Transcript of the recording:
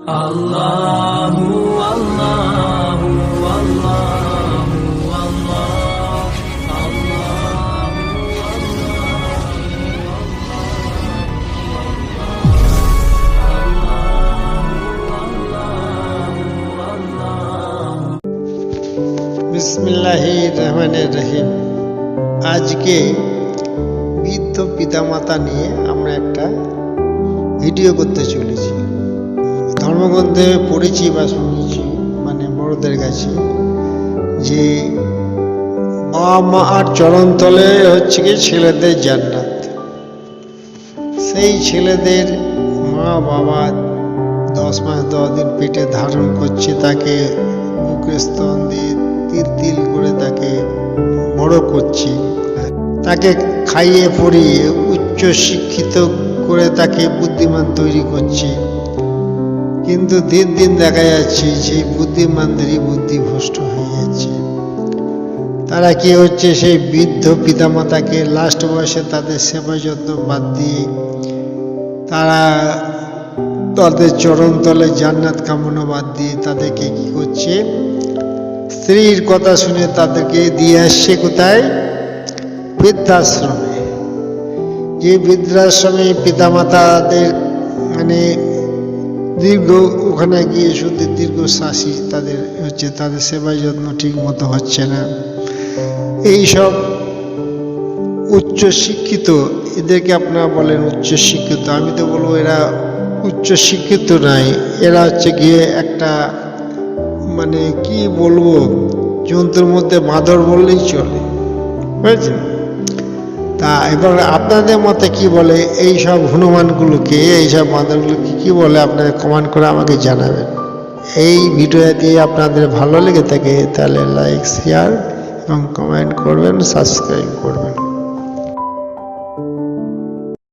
الله والله والله والله বিসমিল্লাহ রহমানের রহিম আজকে বৃদ্ধ পিতামাতা নিয়ে আমরা একটা ভিডিও করতে চলেছি ধর্মগ্রন্থে পড়েছি বা শুনেছি মানে বড়দের কাছে, যে বাবা মা আর চরণতলে হচ্ছে কি ছেলেদের জান্নাত। সেই ছেলেদের মা বাবা দশ মাস, দশ দিন পেটে ধারণ করছে তাকে বুকে স্তন দিয়ে তিল তিল করে তাকে বড় করছে। তাকে খাইয়ে পড়িয়ে উচ্চ শিক্ষিত করে তাকে বুদ্ধিমান তৈরি করছে। কিন্তু দিন দিন দেখা যাচ্ছে যে বুদ্ধিমানদেরই বুদ্ধি ভ্রষ্ট হয়ে যাচ্ছে। তারা কি হচ্ছে, সেই বৃদ্ধ পিতামাতাকে লাস্ট বয়সে তাদের সেবা যত্ন বাদ দিয়ে তারা তাদের চরণতলে জান্নাত কামনা বাদ দিয়ে তাদেরকে কি করছে? স্ত্রীর কথা শুনে তাদেরকে দিয়ে আসছে কোথায়? বৃদ্ধাশ্রমে। যে বৃদ্ধাশ্রমে পিতামাতাদের মানে দীর্ঘ ওখানে গিয়ে শুধু দীর্ঘ শ্বাসী তাদের হচ্ছে তাদের সেবা যত্ন ঠিক মতো হচ্ছে না। এইসব উচ্চ শিক্ষিত এদেরকে আপনারা বলেন উচ্চ শিক্ষিত আমি তো বলব এরা উচ্চ শিক্ষিত নাই, এরা হচ্ছে গিয়ে একটা মানে কি বলব, যন্ত্রের মধ্যে মাদর বললেই চলে, বুঝেছেন? তা এবার আপনাদের মতে কি বলে এই সব হনুমানগুলোকে এই সব মাদরগুলোকে কি বলে? আপনাদের কমেন্ট করে আমাকে জানাবেন। এই ভিডিওটি আপনাদের ভালো লেগে থাকে, তাহলে লাইক শেয়ার এবং কমেন্ট করবেন সাবস্ক্রাইব করবেন।